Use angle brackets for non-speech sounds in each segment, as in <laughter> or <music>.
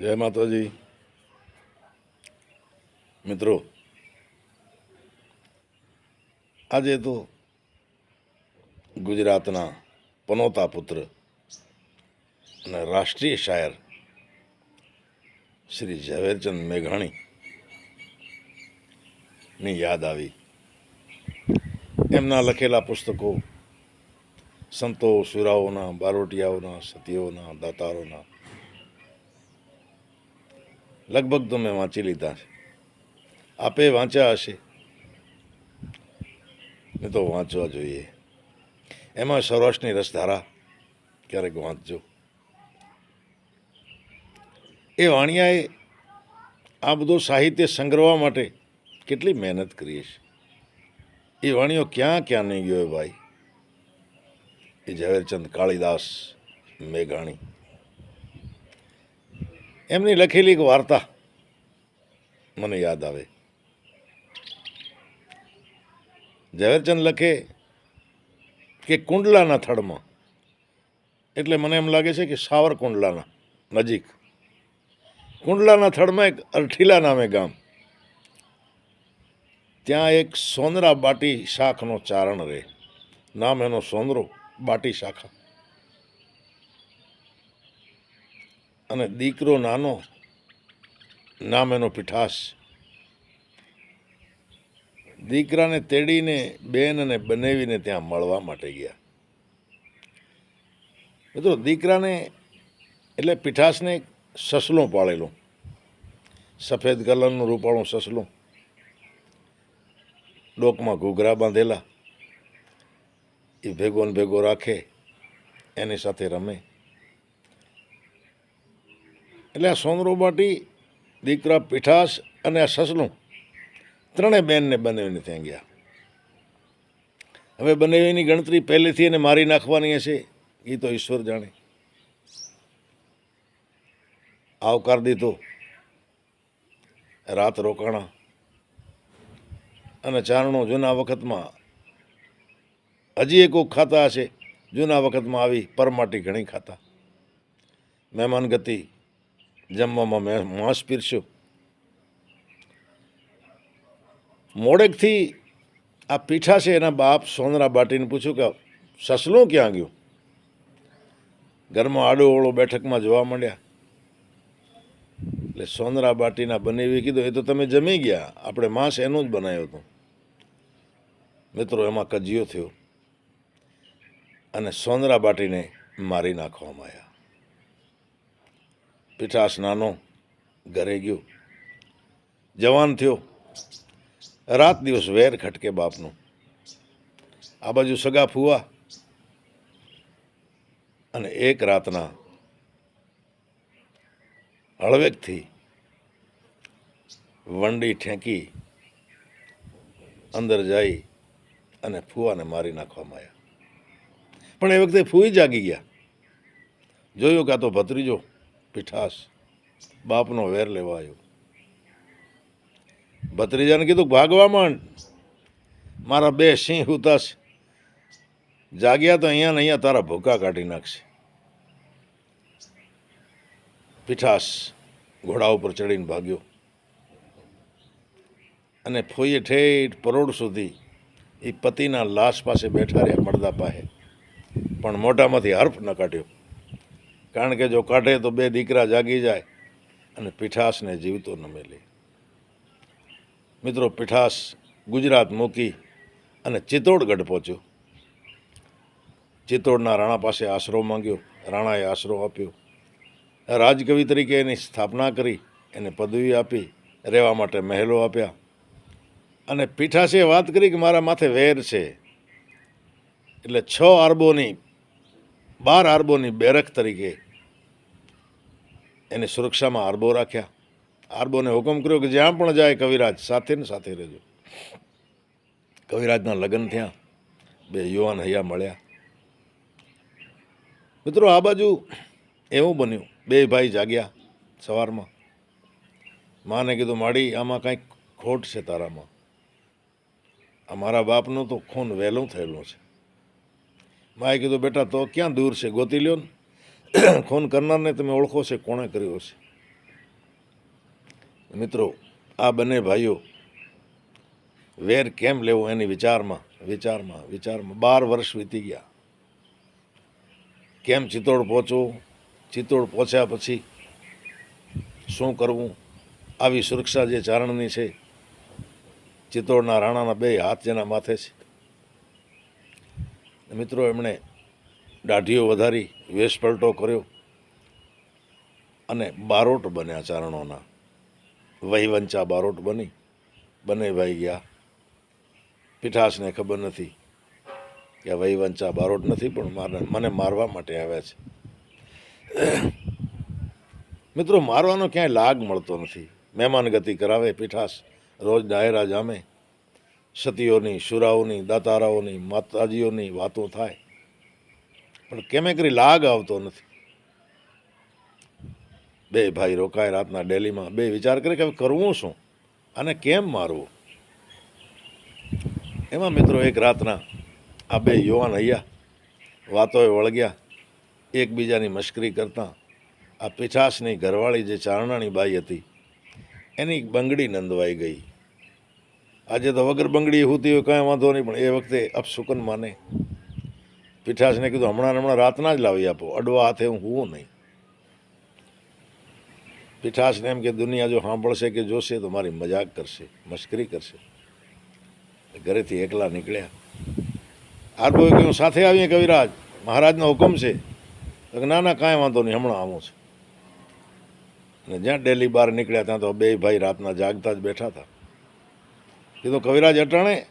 જય માતાજી. મિત્રો, આજે તો ગુજરાતના પનોતા પુત્ર અને રાષ્ટ્રીય શાયર શ્રી ઝવેરચંદ મેઘાણી ની યાદ આવી. એમના લખેલા પુસ્તકો સંતો, સુરાઓના, બારોટિયાઓના, સતીઓના, દાતારોના લગભગ તો મેં વાંચી લીધા છે. આપે વાંચ્યા હશે. ને તો વાંચવા જોઈએ. એમાં સૌરાષ્ટ્રની રસધારા ક્યારેક વાંચજો. એ વાણિયાએ આ બધું સાહિત્ય સંગ્રહવા માટે કેટલી મહેનત કરી છે એ વાણીઓ ક્યાં ક્યાં નહીં ગયો ભાઈ? એ ઝવેરચંદ કાળીદાસ મેઘાણી. એમની લખેલી એક વાર્તા મને યાદ આવે. ઝવેરચંદ લખે કે કુંડલાના થડમાં. એટલે મને એમ લાગે છે કે સાવર કુંડલાના નજીક. કુંડલાના થડમાં એક અરઠીલા નામે ગામ. ત્યાં એક સોનરા બાટી શાખનો ચારણ રહે. નામ એનો સોનરો બાટી શાખા. અને દીકરો નાનો, નામ એનો પીઠાસ. દીકરાને તેડીને બેન અને બનેવીને ત્યાં મળવા માટે ગયા. મિત્રો, દીકરાને એટલે પીઠાસને સસલું પાળેલું. સફેદ કલરનું રૂપાળું સસલું. ડોકમાં ઘૂઘરા બાંધેલા. એ ભેગો ને ભેગો રાખે, એની સાથે રમે. એટલે આ સોનરો દીકરા પીઠાસ અને આ સસલું ત્રણે બેનને બનાવીને ત્યાં ગયા. હવે બનાવીની ગણતરી પહેલેથી એને મારી નાખવાની હશે, એ તો ઈશ્વર જાણે. આવકાર દીધો, રાત રોકાણા, અને ચારણો જૂના વખતમાં, હજી એક ખાતા હશે, જૂના વખતમાં આવી પરમાટી ઘણી ખાતા. મહેમાન ગતિ જમવામાં મેં માંસ પીરસ્યો મોડેકથી આ પીઠા છે એના બાપ સોનરા બાટીને પૂછ્યું કે સસલું ક્યાં ગયું? ઘરમાં આડો ઓળો બેઠકમાં જોવા મળ્યા એટલે સોનરા બાટીના બનેવી કીધું, એ તો તમે જમી ગયા. આપણે માંસ એનું જ બનાવ્યું હતું. મિત્રો, એમાં કજિયો થયો. અને સોનરા બાટીને મારી નાખવામાં આવ્યા. પીઠાસ નાનો ઘરે ગયો. જવાન થયો. રાત દિવસ વેર ખટકે બાપનું. આ બાજુ સગા ફુવા અને એક રાતના હળવેકથી વંડી ઠેંકી અંદર જઈ અને ફુવાને મારી નાખવામાં આવ્યા પણ એ વખતે ફૂઈ જાગી ગયા. જોયું કાં તો ભત્રીજો પીઠાસ બાપનો વેર લેવા આવ્યો ભત્રીજાને કીધું ભાગવા માંડ મારા બે સિંહ ઉતાશ. જાગ્યા તો અહીંયા ને અહીંયા તારા ભૂકા કાઢી નાખશે. પીઠાસ ઘોડા ઉપર ચડીને ભાગ્યો. અને ફોઈએ ઠેઠ પરોડ સુધી એ પતિના લાશ પાસે બેઠા રહ્યા, મળદા પાસે. પણ મોઢામાંથી હર્ફ ન કાઢ્યો. કારણ કે જો કાઢે તો બે દીકરા જાગી જાય અને પીઠાસને જીવતો ન મેલે. મિત્રો, પીઠાસ ગુજરાત મૂકી અને ચિત્તોડગઢ પહોંચ્યો. ચિત્તોડના રાણા પાસે આશરો માંગ્યો. રાણાએ આશરો આપ્યો. રાજકવિ તરીકે એની સ્થાપના કરી, એને પદવી આપી, રહેવા માટે મહેલો આપ્યા. અને પીઠાસે વાત કરી કે મારા માથે વેર છે. એટલે છ આરબોની, બાર આરબોની બેરક તરીકે એની સુરક્ષામાં આરબો રાખ્યા. આરબોને હુકમ કર્યો કે જ્યાં પણ જાય કવિરાજ સાથે ને સાથે રહેજો. કવિરાજના લગ્ન થયા. બે યુવાન હૈયા મળ્યા. મિત્રો, આ બાજુ એવું બન્યું. બે ભાઈ જાગ્યા સવારમાં. માને કીધું, માડી, આમાં કાંઈક ખોટ છે તારામાં. આ મારા બાપનું તો ખૂન વહેલું થયેલું છે. માએ કીધું, બેટા, તો ક્યાં દૂર છે? ગોતી લ્યો ને. <coughs> ખૂન કરનારને તમે ઓળખો છે, કોણે કર્યો છે મિત્રો, આ બંને ભાઈઓ વેર કેમ લેવો એની વિચારમાં વિચારમાં વિચારમાં બાર વર્ષ વીતી ગયા. કેમ ચિત્તોડ પહોંચવું? ચિત્તોડ પહોંચ્યા પછી શું કરવું? આવી સુરક્ષા જે ચારણની છે, ચિત્તોડના રાણાના બે હાથ જેના માથે છે. મિત્રો, એમણે દાઢીઓ વધારી વેશ પલટો કર્યો અને બારોટ બન્યા ચારણોના. વહીવંચા બારોટ બની. બંને ભાઈ ગયા. પીઠાસને ખબર નથી કે વહીવંચા બારોટ નથી, પણ મને મારવા માટે આવ્યા છે. મિત્રો, મારવાનો ક્યાંય લાગ મળતો નથી. મહેમાન ગતિ કરાવે પીઠાસ. રોજ ડાયરા જામે. સતીઓની શુરાઓની દાતારાઓની, માતાજીઓની વાતો થાય. પણ કેમે કરી લાગ આવતો નથી. બે ભાઈ રોકાય રાતના ડેલીમાં. બે વિચાર કરે કે હવે કરવું શું? અને કેમ મારવું? એમાં મિત્રો એક રાતના આ બે યુવાન અહીંયા વાતોએ વળગ્યા. એકબીજાની મશ્કરી કરતા. આ પીછાસની ઘરવાળી જે ચારણાની બાઈ હતી, એની બંગડી નંદવાઈ ગઈ. આજે તો વગર બંગડી હોતી હોય કાંઈ વાંધો નહીં, પણ એ વખતે અપશુકન માને પીઠાસને કીધું, હમણાં હમણાં રાતના જ લાવી આપો, અડવા હાથે હું હુંવું નહીં. પીઠાસને એમ કે, દુનિયા જો સાંભળશે કે જોશે તો મારી મજાક કરશે, મશ્કરી કરશે. ઘરેથી એકલા નીકળ્યા. આરબોએ કહ્યું, સાથે આવીએ કવિરાજ, મહારાજનો હુકમ છે. તો ના ના, કાંઈ વાંધો નહીં, હમણાં આવું છું. અને જ્યાં ડેલી બહાર નીકળ્યા ત્યાં તો બે ભાઈ રાતના જાગતા જ બેઠા હતા. કીધું, કવિરાજ અટાણે,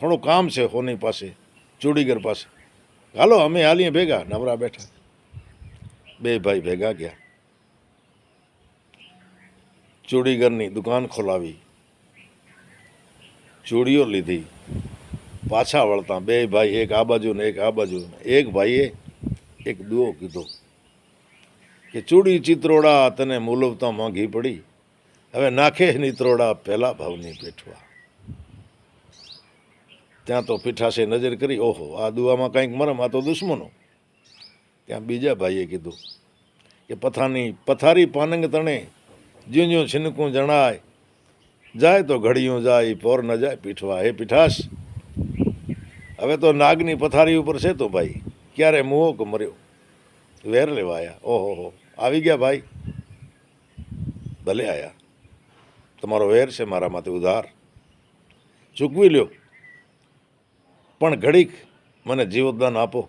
થોડું કામ છે હોની પાસે, ચૂડીગર પાસે. હાલો, અમે હાલીએ ભેગા. નવરા બેઠા. બે ભાઈ ભેગા ગયા. ચૂડીગરની દુકાન ખોલાવી. ચૂડીઓ લીધી. પાછા વળતા બે ભાઈ, એક આ બાજુ ને એક આ બાજુ. એક ભાઈએ એક દુઓ કીધો કે, ચૂડી ચિત્રોડા તને મૂલવતા માંગી પડી. હવે નાખે નિત્રોડા પહેલાં ભાવની પેઠવા. ત્યાં તો પીઠાસે નજર કરી, ઓહો, આ દુઆમાં કંઈક મરમ, આ તો દુશ્મનો. ત્યાં બીજા ભાઈએ કીધું કે પથાની, પથારી પાનંગ તણે જ્યું જ્યું છિનકું જણાય, જાય તો ઘડિયું જાય પોર ન જાય, પીઠવા. હે પીઠાસ હવે તો નાગની પથારી ઉપર છે તો ભાઈ, ક્યારે મુવો કે મર્યો? વેર લેવા આયા. ઓહો, હો, આવી ગયા ભાઈ. ભલે આયા. તમારો વેર છે મારા માટે ઉધાર. ચૂકવી લ્યો. પણ ઘડીક મને જીવોદાન આપો.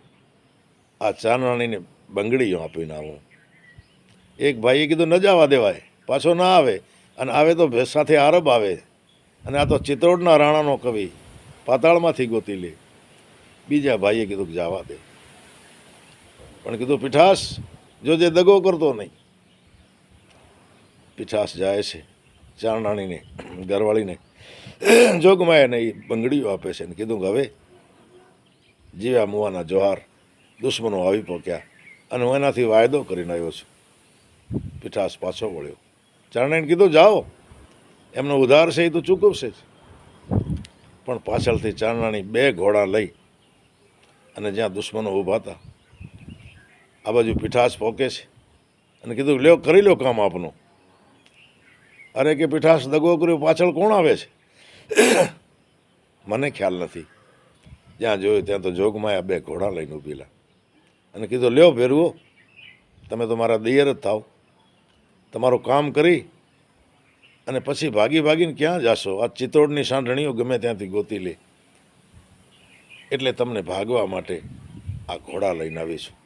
આ ચાનવાણીને બંગડીઓ આપીને આવું. એક ભાઈએ કીધું, ન જવા દેવાય, પાછો ના આવે, અને આવે તો સાથે આરબ આવે. અને આ તો ચિત્રોડના રાણાનો કવિ, પાતાળમાંથી ગોતી લે. બીજા ભાઈએ કીધું કે, જવા દે. પણ કીધું, પીઠાસ, જો જે દગો કરતો નહીં. પીઠાસ જાય છે ચારણાણીને ઘરવાળીને. જોગમાય એને એ બંગડીઓ આપે છે ને કીધું કે, હવે જીવ્યા મુવાના જોહાર દુશ્મનો આવી પહોંચ્યા અને હું એનાથી વાયદો કરીને આવ્યો છું. પીઠાસ પાછો વળ્યો. ચારણાઈને કીધું, જાઓ. એમનો ઉધાર છે એ તો ચૂકવશે જ. પણ પાછળથી ચારણાની બે ઘોડા લઈ અને જ્યાં દુશ્મનો ઊભા હતા, આ બાજુ પીઠાસ પોકે છે અને કીધું, લ્યો, કરી લો કામ આપનું. અરે કે પીઠાસ દગો કર્યો, પાછળ કોણ આવે છે? મને ખ્યાલ નથી. જ્યાં જોયું ત્યાં તો જોગમાયા બે ઘોડા લઈને ઊભેલા. અને કીધું, લ્યો ભેરવો તમે તો મારા દિયર જ થાવ. તમારું કામ કરી અને પછી ભાગી ભાગીને ક્યાં જાશો? આ ચિત્તોડની સાંઢણીઓ ગમે ત્યાંથી ગોતી લે. એટલે તમને ભાગવા માટે આ ઘોડા લઈને આવીશું.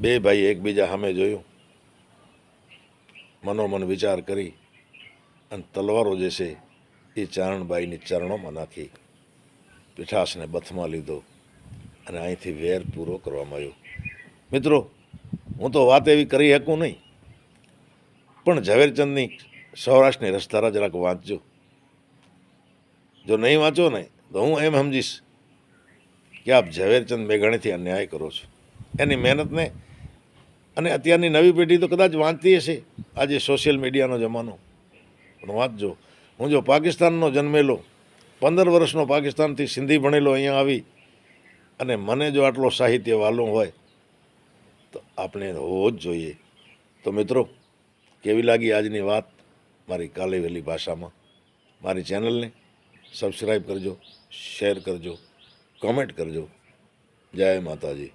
બે ભાઈ એકબીજા સામે જોયું. મનોમન વિચાર કરી અને તલવારો જે છે એ ચારણબાઈની ચરણોમાં નાખી. પીઠાસને બથમાં લીધો અને અહીંથી વેર પૂરો કરવામાં આવ્યો. મિત્રો, હું તો વાત એવી કરી શકું નહીં, પણ ઝવેરચંદની સૌરાષ્ટ્રની રસધારા જરાક વાંચજો. જો નહીં વાંચો ને, તો હું એમ સમજીશ કે આપ ઝવેરચંદ મેઘાણીથી અન્યાય કરો છો. એની મહેનતને અને અત્યારની નવી પેઢી તો કદાચ વાંચતી હશે. આજે સોશિયલ મીડિયાનો જમાનો. પણ વાંચજો. હું જો પાકિસ્તાનનો જન્મેલો પંદર વર્ષનો પાકિસ્તાનથી સિંધી ભણેલો અહીંયા આવી અને મને જો આટલો સાહિત્ય વાલો હોય, તો આપણે હોવો જ જોઈએ. તો મિત્રો, કેવી લાગી આજની વાત મારી કાલીવેલી ભાષામાં? મારી ચેનલને સબસ્ક્રાઈબ કરજો, શેર કરજો, કોમેન્ટ કરજો. જય માતાજી.